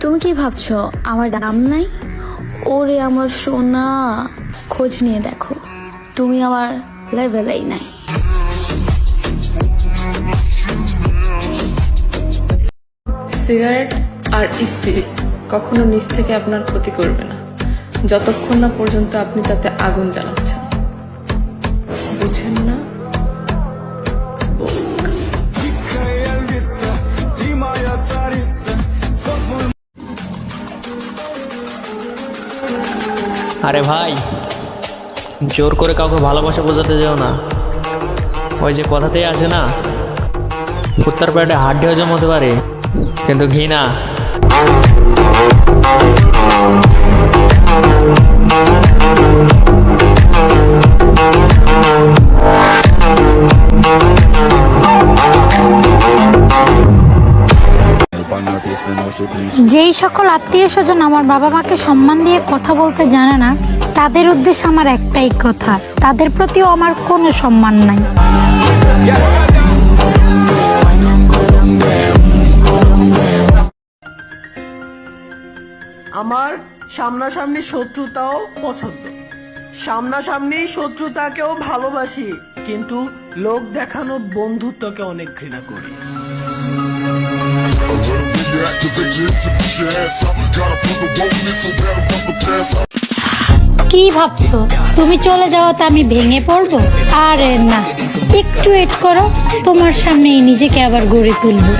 তুমি কি ভাবছ? আমার দাম নাই? ওরে আমার সোনা, খোঁজ নিয়ে দেখো। তুমি আমার লেভেলেই নাই। সিগারেট আর স্ত্রী কখনো নিচ থেকে আপনার ক্ষতি করবে না। যতক্ষণ না পর্যন্ত আপনি তাতে আগুন জ্বালাচ্ছেন। বুঝেন না? আরে ভাই, জোর করে কাউকে ভালোবাসা বোঝাতে যেও না। ওই যে কথাতেই আছে না, কুত্তার পেটে হাড্ডি হজম হতে পারে, কিন্তু ঘি না। যেই সকল আত্মীয় স্বজন আমার বাবা মাকে সম্মান দিয়ে কথা বলতে জানে না তাদের উদ্দেশ্যে আমার একটাই কথা তাদের প্রতিও আমার কোনো সম্মান নাই। আমার সামনাসামনি শত্রুতাও পছন্দ। সামনাসামনি শত্রুতাকেও ভালোবাসি কিন্তু লোক দেখানো বন্ধুত্বকে অনেক ঘৃণা করি। কি ভাবছ তুমি চলে যাওয়াতে আমি ভেঙে পড়ব আরে না একটু ওয়েট করো তোমার সামনেই নিজেকে আবার গড়ে তুলবো